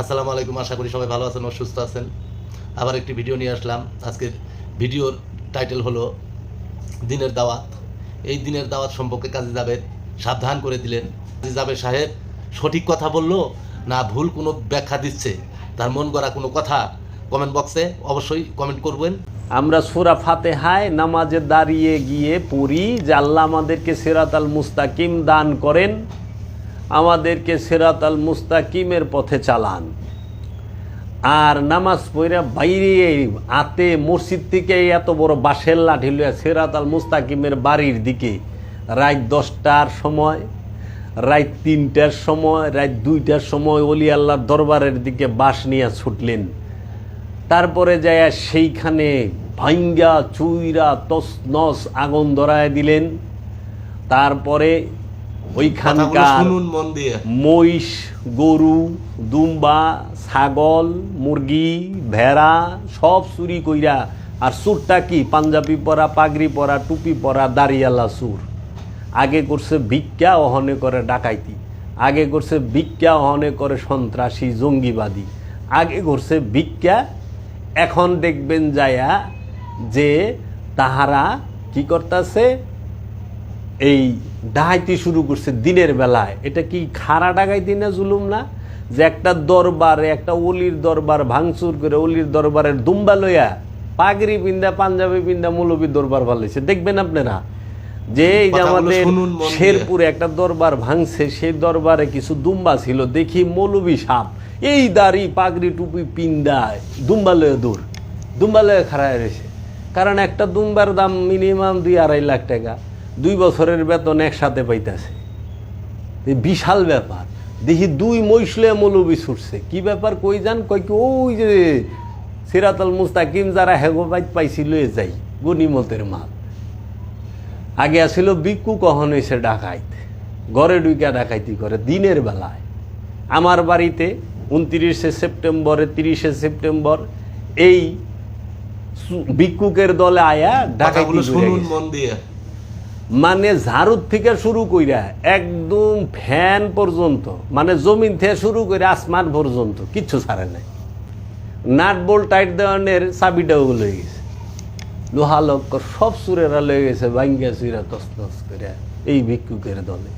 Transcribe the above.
আসসালামু আলাইকুম, আশা করি সবাই ভালো আছেন ও সুস্থ আছেন। আবার একটি ভিডিও নিয়ে আসলাম। আজকের ভিডিওর টাইটেল হলো দিনের দাওয়াত। এই দিনের দাওয়াত সম্পর্কে কাজী জাবেদ সাবধান করে দিলেন। কাজী জাবেদ সাহেব সঠিক কথা বলল না ভুল কোনো ব্যাখ্যা দিচ্ছে? তার মন গড়া কোনো কথা কমেন্ট বক্সে অবশ্যই কমেন্ট করবেন। আমরা সুরা ফাতেহায় নামাজে দাঁড়িয়ে গিয়ে পড়ি যে আল্লাহ আমাদেরকে সেরাত আল মুস্তাকিম দান করেন। আমাদেরকে সেরাত আল মুস্তাকিমের পথে চালান। আর নামাজ পড়ে বাইরে আতে মসজিদ থেকে এত বড় বাঁশের লাঠি লইয়া সেরাত আল মুস্তাকিমের বাড়ির দিকে রাত দশটার সময়, রাত তিনটার সময়, রাত দুইটার সময় অলি আল্লাহর দরবারের দিকে বাঁশ নিয়ে ছুটলেন। তারপরে যায় সেইখানে ভাঙ্গা চুইরা তস নস আগুন ধরায় দিলেন। তারপরে ওইখানকার মন দিয়ে। মহিষ গরু দুম্বা ছাগল মুরগি ভেড়া সব চুরি কইরা আর সুরটা কি? পাঞ্জাবি পরা পাগড়ি পরা টুপি পরা দাঁড়িয়ালা সুর আগে করছে ভিক্ষা অহনে করে ডাকাইতি। আগে করছে ভিক্ষা অহনে করে সন্ত্রাসী জঙ্গিবাদী। আগে করছে ভিক্ষা এখন দেখবেন যায়া যে তাহারা কি করতেছে? এই ডাকাইতি শুরু করছে দিনের বেলায়। এটা কি খাড়া ডাকাইতি না জুলুম না? যে একটা দরবারে একটা অলির দরবার ভাঙচুর করে অলির দরবারের দুম্বা লইয়া পাগড়ি পিন্দা পাঞ্জাবি পিন্দা মৌলবী দরবার ভালাইছে দেখবেন আপনারা? যে এই যে আমাদের। শেরপুরে একটা দরবার ভাঙছে সেই দরবারে কিছু দুম্বা ছিল। দেখি মৌলবী সাপ। এই দাড়ি পাগড়ি টুপি পিন্দা দুম্বা লয়ে দূর দুম্বা লয়ে খাড়ায় রয়েছে। কারণ একটা দুম্বার দাম মিনিমাম দুই আড়াই লাখ টাকা। দুই বছরের বেতন একসাথে পাইতেছে। বিশাল ব্যাপার। দেখি দুই মৈশলে মৌলবী ছুটছে। কি ব্যাপার কই যান কই কি ওই যে সিরাতাল মুস্তাকিম যারা হেগোবাইত পাইছি লয়ে যাই গনিমতের মাল। আগে আসিল বিকু কখন হয়েছে ডাকাইত? ঘরে ডুইকা ডাকাইতি করে দিনের বেলায়। আমার বাড়িতে উনত্রিশে সেপ্টেম্বরে তিরিশে সেপ্টেম্বর এই ভিক্ষুকের দলে আয়া ডাকাইতি শুনুন মন দিয়ে। মানে ঝাড়ুর থেকে শুরু কইরা একদম ফ্যান পর্যন্ত মানে জমিন থেকে শুরু করে আসমান পর্যন্ত, কিচ্ছু ছাড়ে নাই। নাট বোল টাইট দেওয়ানের চাবিটাও লয়ে গেছে। লোহা লক্কর সব সুরেরা লয়ে গেছে ভাঙ্গা চুইরা তস তস করে এই ভিক্ষুকের দলে।